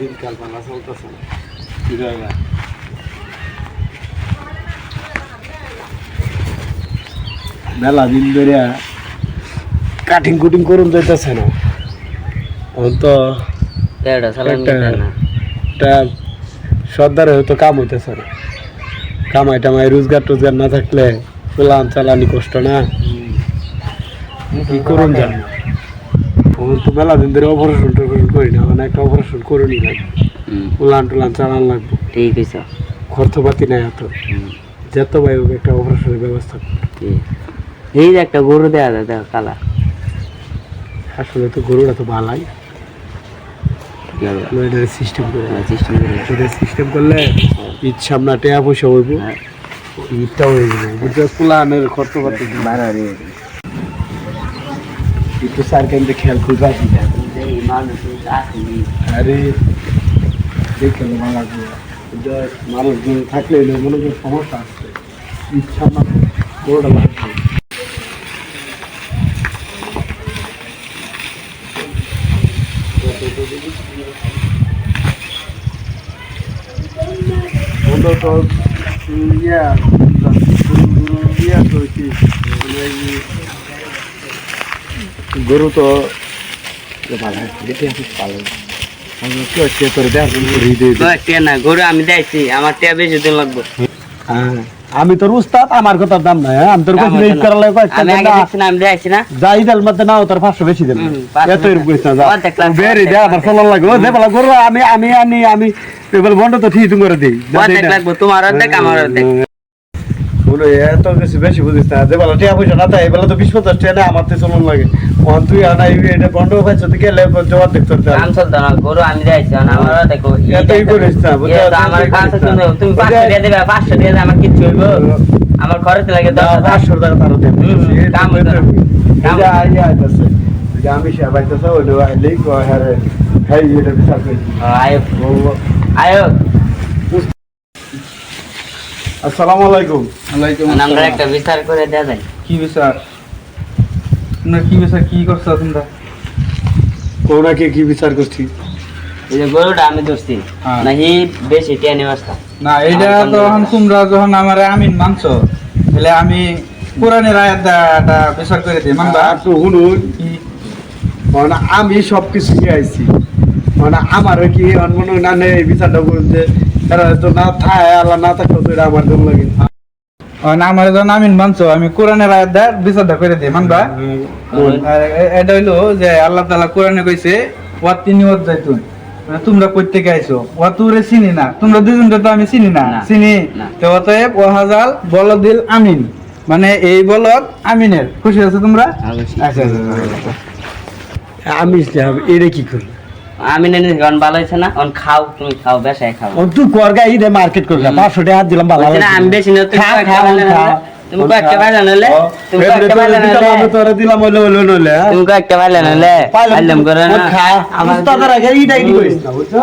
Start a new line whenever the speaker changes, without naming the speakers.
দিনকাল চলতেছে মেলা দিন ধরে কাটিং কুটিং করুন যাইতেছে না। এখন তো একটা সর্দারে হয়তো কাম হইতেছে না। কামাই টামাই রোজগার টোজগার না থাকলে চালান চালানি কষ্ট না। কি করুন জানি। এখন তো মেলা দিন ধরে অপারেশন টপারেশন করি না মানে একটা অপারেশন করে নি লাগবে উলান টুলান চালান লাগবে।
ঠিক আছে।
খরচপাতি নাই এত। যেত ভাই হোক একটা অপারেশনের ব্যবস্থা
এই যে একটা গরু দেয়া যায় দেখো কালা।
আসলে তো গরুটা তো ভালাই সিস্টেম করে
সিস্টেম করে
এটার সিস্টেম করলে ঈদ সামনা টেয়া পয়সা হইব।
হ্যাঁ।
হয়ে যাবে। খরচপাতি। একটু স্যার কেন্দ্রে খেয়াল খুঁজে আসি
মানুষ
আরে দেখে ভালো লাগবে এটা মানুষজন থাকলে এলে মনে করি সমস্যা আসছে ইচ্ছা না গরুটা লাগবে বলল তো ইয়া ইয়া তো কি গরু তো আমি তোর
না
হ্যাঁ, আমি তোর উস্তাদ আমার কথার দাম নাই হ্যাঁ? আমি তোর কাছে রেট কয়েকটা না যাই দেল মধ্যে নাও তোর পাঁচশো বেশি দেন এত এরকম করিস না যা।
অর্ধেক লাখ,
বেরি দে আমার চলার লাগে দে বলা গরু আমি আমি আনি আমি এবার বন্ধ তো ঠিক করে দিই। না,
অর্ধেক
না।
লাগবে তোমার অর্ধেক আমার অর্ধেক।
বলো এত বেশি বুঝিস না। যে বলা টিয়া পয়সা না তাই এবেলা তো বিশ পঞ্চাশ টাকা আমার তো চলন লাগে।
ইয়ে? আমার কাছে তুমি তুমি পাঁচশো
বুঝতে-
দিয়ে দেবে পাঁচশো দিয়ে আমার কিচ্ছু হইব। আমার খরচ লাগে দশ হাজার।
পাঁচশো টাকা তারও দেন।
হুম, হুম, কাম হইতো কাম
এটা আইডিয়া আইতাছে। যে আমি সে বাইতেছে আইলেই কো হ্যাঁ হ্যাঁ এটা বিচার করি।
আয়ো। আয়ো।
আসসালামু আলাইকুম।
আলাইকুম আমরা একটা বিচার করে দেওয়া যায়।
কি বিচার? তোমরা কি বিচার কি করছ তোমরা?
কোনাকে কি বিচার করছি
এই যে গরুটা আমি ধরছি। নাকি বেশি টেনে বাস্তা
না এইটা
আমার
তোমরা যখন আমার আমিন মানছো তাহলে আমি কোরআনের আয়াত বিচার করে দিই মানবা?
তো শুনুন মানে আমি সব কিছু নিয়ে আইছি মানে আমার কি মনে না নেই বিচারটা তারা তো না থায় আল্লাহ না থাকতো এটা আমার জন্য লাগে।
আমার যখন আমিন মানছো। আমি কোরআনের আয়াত বিচারটা করে দিই মানবা। এটা হইল যে আল্লাহ তাআলা কোরআনে কইছে ওয়া তিনি ওয়াত যাইতুন মানে তোমরা থেকে আইছো ওয়া তুরে চিনি না। তোমরা দুজনকে তো আমি চিনি না। চিনি। তো অতএব ওয়াহাজাল বলদিল আমিন। মানে এই বলদ আমিনের। খুশি আছো তোমরা? আচ্ছা আচ্ছা, আচ্ছা।
আমি এটা কি করি
আমি নেনি অন ভালো হয়েছে না অন খাও তুমি খাও বেসায় খাও।
তুই করগা ই মার্কেট করগা। পাঁচশো টাকা দিলাম ভালো
না, আমি বেশি না,
খাও
খাও
খা,
ভালো
খা।
নাহলে, তুমি কয়েকটা ভালো
নলে
তুমি কয়েকটা
দিতাম, আমি তোরে দিলাম হইলে হইলে নলে?
তুমি কয়েকটা ভালো নলে
পাইলাম,
করে না। আমার
উস্তাদের আগে ইটা কইছ না, বুঝছ?